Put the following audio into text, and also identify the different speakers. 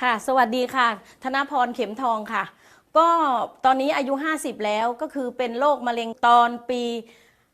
Speaker 1: ค่ะ สวัสดีค่ะ ธนพรเข็มทองค่ะ ก็ตอนนี้อายุ 50 แล้วก็คือเป็นโรคมะเร็งตอนปี